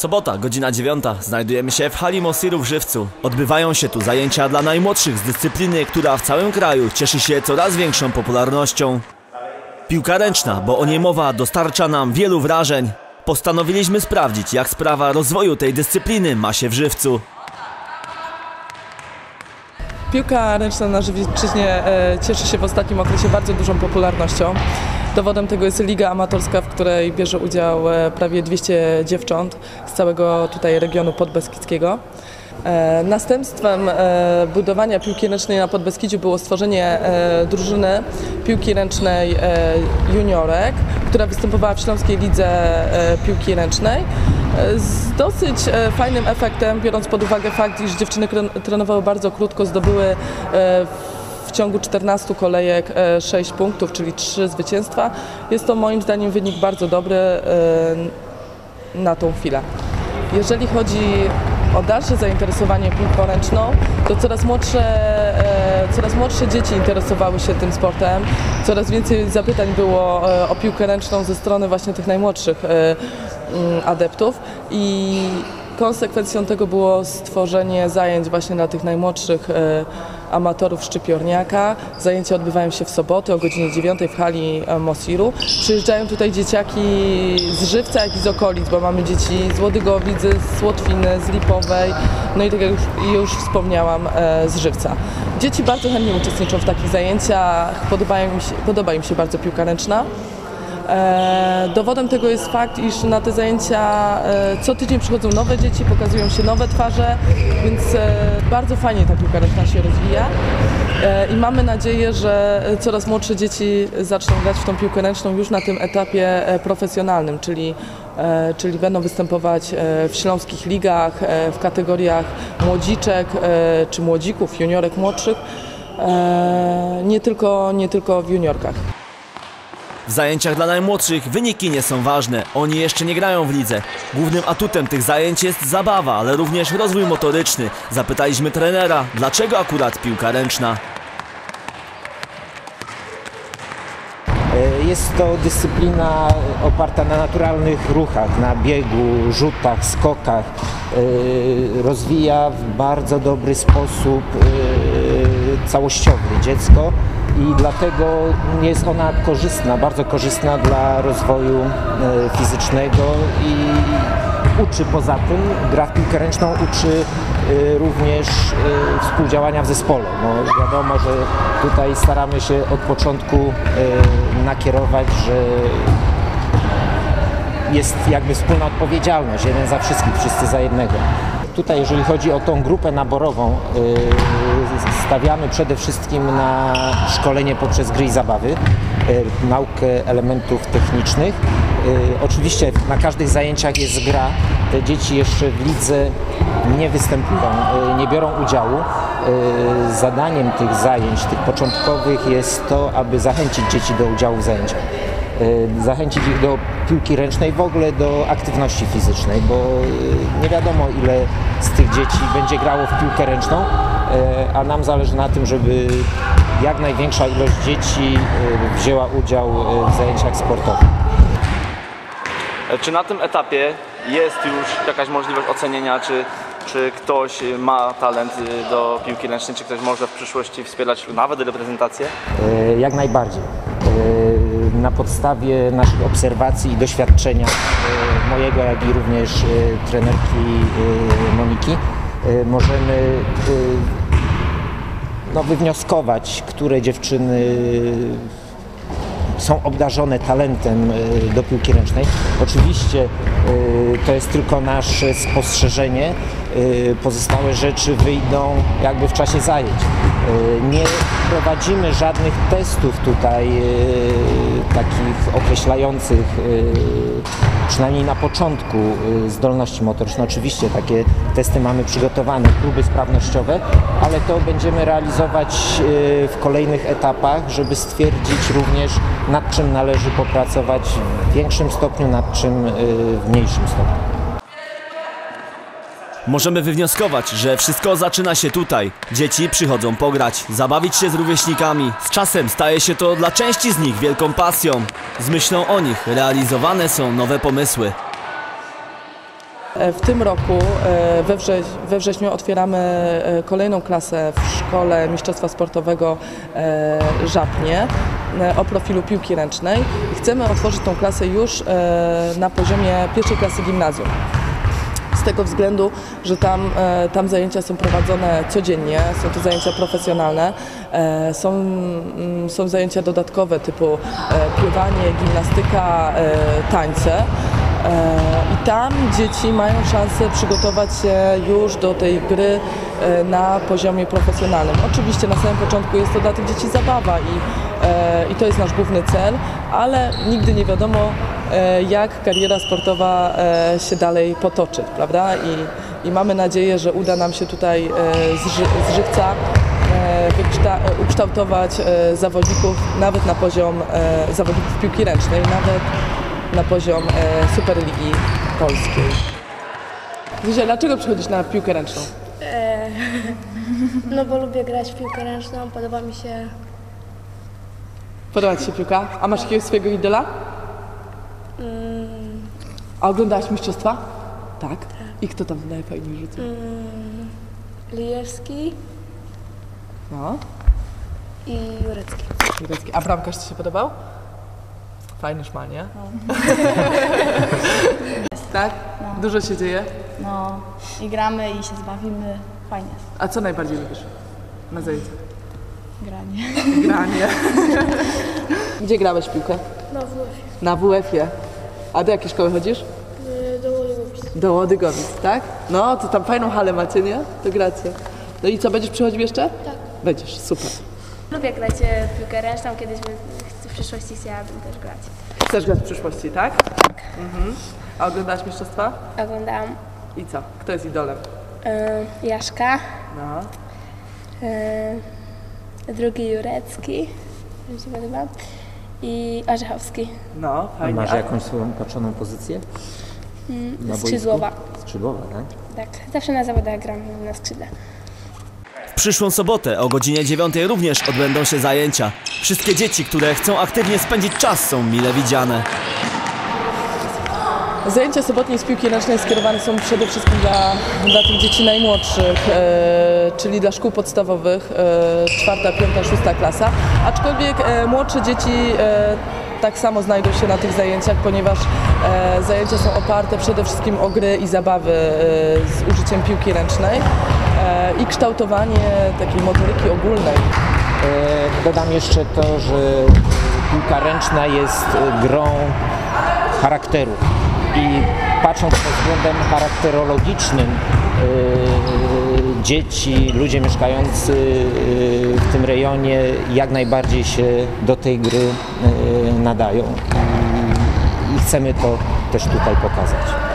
Sobota, godzina dziewiąta. Znajdujemy się w hali Mosiru w Żywcu. Odbywają się tu zajęcia dla najmłodszych z dyscypliny, która w całym kraju cieszy się coraz większą popularnością. Piłka ręczna, bo o niej mowa, dostarcza nam wielu wrażeń. Postanowiliśmy sprawdzić, jak sprawa rozwoju tej dyscypliny ma się w Żywcu. Piłka ręczna na Żywiecczyźnie e, cieszy się w ostatnim okresie bardzo dużą popularnością. Dowodem tego jest liga amatorska, w której bierze udział e, prawie 200 dziewcząt z całego tutaj regionu podbeskidzkiego. E, Następstwem e, budowania piłki ręcznej na Podbeskidziu było stworzenie drużyny piłki ręcznej juniorek, która występowała w Śląskiej Lidze Piłki Ręcznej. Z dosyć fajnym efektem, biorąc pod uwagę fakt, iż dziewczyny trenowały bardzo krótko, zdobyły w ciągu 14 kolejek 6 punktów, czyli 3 zwycięstwa. Jest to moim zdaniem wynik bardzo dobry e, na tą chwilę. Jeżeli chodzi o dalsze zainteresowanie piłką ręczną, to coraz młodsze, e, coraz młodsze dzieci interesowały się tym sportem. Coraz więcej zapytań było e, o piłkę ręczną ze strony właśnie tych najmłodszych e, adeptów i konsekwencją tego było stworzenie zajęć właśnie dla tych najmłodszych e, amatorów Szczypiorniaka. Zajęcia odbywają się w soboty o godzinie 9 w hali e, Mosiru. Przyjeżdżają tutaj dzieciaki z Żywca, jak i z okolic, bo mamy dzieci z Łodygowicy, z Łotwiny, z Lipowej, no i tak jak już, wspomniałam, e, z Żywca. Dzieci bardzo chętnie uczestniczą w takich zajęciach, podobają im się, podoba im się bardzo piłka ręczna. E, Dowodem tego jest fakt, iż na te zajęcia e, co tydzień przychodzą nowe dzieci, pokazują się nowe twarze, więc e, bardzo fajnie ta piłka ręczna się rozwija. I mamy nadzieję, że coraz młodsze dzieci zaczną grać w tą piłkę ręczną już na tym etapie profesjonalnym, czyli, czyli będą występować w śląskich ligach, w kategoriach młodziczek czy młodzików, juniorek młodszych, nie tylko, nie tylko w juniorkach. W zajęciach dla najmłodszych wyniki nie są ważne. Oni jeszcze nie grają w lidze. Głównym atutem tych zajęć jest zabawa, ale również rozwój motoryczny. Zapytaliśmy trenera, dlaczego akurat piłka ręczna. E, Jest to dyscyplina oparta na naturalnych ruchach, na biegu, rzutach, skokach. E, Rozwija w bardzo dobry sposób e, całościowy dziecko i dlatego jest ona korzystna, bardzo korzystna dla rozwoju e, fizycznego i uczy poza tym, gra w piłkę ręczną uczy e, również e, współdziałania w zespole. No, wiadomo, że tutaj staramy się od początku nakierować, że jest jakby wspólna odpowiedzialność, jeden za wszystkich, wszyscy za jednego. Tutaj, jeżeli chodzi o tą grupę naborową, yy, stawiamy przede wszystkim na szkolenie poprzez gry i zabawy, yy, naukę elementów technicznych. Yy, Oczywiście na każdych zajęciach jest gra. Te dzieci jeszcze w lidze nie występują, nie biorą udziału. Zadaniem tych zajęć, tych początkowych jest to, aby zachęcić dzieci do udziału w zajęciach zachęcić ich do piłki ręcznej, w ogóle do aktywności fizycznej, bo y, nie wiadomo ile z tych dzieci będzie grało w piłkę ręczną, y, a nam zależy na tym, żeby jak największa ilość dzieci wzięła udział w zajęciach sportowych. Czy na tym etapie jest już jakaś możliwość ocenienia, czy, czy ktoś ma talent do piłki ręcznej, czy ktoś może w przyszłości wspierać nawet reprezentację? E, Jak najbardziej. Na podstawie naszych obserwacji i doświadczenia e, mojego, jak i również e, trenerki e, Moniki, możemy no, wywnioskować, które dziewczyny są obdarzone talentem do piłki ręcznej. Oczywiście to jest tylko nasze spostrzeżenie. E, Pozostałe rzeczy wyjdą jakby w czasie zajęć. E, Nie prowadzimy żadnych testów tutaj e, takich określających przynajmniej na początku zdolności motoryczne. Oczywiście takie testy mamy przygotowane, próby sprawnościowe, ale to będziemy realizować w kolejnych etapach, żeby stwierdzić również nad czym należy popracować w większym stopniu, nad czym w mniejszym stopniu. Możemy wywnioskować, że wszystko zaczyna się tutaj. Dzieci przychodzą pograć, zabawić się z rówieśnikami. Z czasem staje się to dla części z nich wielką pasją. Z myślą o nich realizowane są nowe pomysły. E, W tym roku e, we, we wrześniu otwieramy e, kolejną klasę w Szkole Mistrzostwa Sportowego Żapnie o profilu piłki ręcznej chcemy otworzyć tą klasę już na poziomie pierwszej klasy gimnazjum. Z tego względu, że tam, e, tam zajęcia są prowadzone codziennie, są to zajęcia profesjonalne, e, są, mm, są zajęcia dodatkowe typu e, pływanie, gimnastyka, tańce. E, I tam dzieci mają szansę przygotować się już do tej gry e, na poziomie profesjonalnym. Oczywiście na samym początku jest to dla tych dzieci zabawa i, e, i to jest nasz główny cel, ale nigdy nie wiadomo, jak kariera sportowa się dalej potoczy, prawda? I, i mamy nadzieję, że uda nam się tutaj z, ży, z żywca ukształtować zawodników nawet na poziom zawodników piłki ręcznej, nawet na poziom e, Superligi Polskiej. Zuzia, dlaczego przychodzisz na piłkę ręczną? No bo lubię grać w piłkę ręczną, podoba mi się Podoba Ci się piłka? A masz jakiegoś swojego idola? A oglądałaś mistrzostwa? Tak. I kto tam najfajniej rzucił? Lijewski No. i Jurecki. Jurecki. A bramkarz Ci się podobał? Fajny szmal, nie? tak? Dużo się dzieje. No i gramy i się zbawimy. Fajnie A co najbardziej lubisz na zajęciach? granie. Granie. Gdzie grałeś w piłkę? No w Na WF-ie. A do jakiej szkoły chodzisz? do Łodygowic. Do Łodygowic, tak? No, to tam fajną halę macie, nie? To gracie. No i co, będziesz przychodził jeszcze? Tak. Będziesz, super. Lubię grać e, w piłkę ręczną, kiedyś przyszłości chciałabym też grać. Chcesz grać w przyszłości, tak? Tak. Mhm. A oglądałaś mistrzostwa? Oglądałam I co? Kto jest idolem? e, Jaszka, No. e, drugi Jurecki, mi się podoba, i Orzechowski, No, A fajnie. masz jakąś swoją paczoną pozycję? Na boisku? skrzydłowa. Skrzydłowa, tak? Tak, zawsze na zawodach gram na skrzydle. Przyszłą sobotę o godzinie 9 również odbędą się zajęcia. Wszystkie dzieci, które chcą aktywnie spędzić czas są mile widziane. Zajęcia sobotnie z piłki ręcznej skierowane są przede wszystkim dla, dla tych dzieci najmłodszych, e, czyli dla szkół podstawowych, e, czwarta, piąta, szósta klasa. Aczkolwiek e, młodsze dzieci e, tak samo znajdą się na tych zajęciach, ponieważ e, zajęcia są oparte przede wszystkim o gry i zabawy e, z użyciem piłki ręcznej i kształtowanie takiej motoryki ogólnej. E, Dodam jeszcze to, że piłka ręczna jest e, grą charakteru i patrząc pod względem charakterologicznym e, dzieci, ludzie mieszkający w tym rejonie jak najbardziej się do tej gry nadają i chcemy to też tutaj pokazać.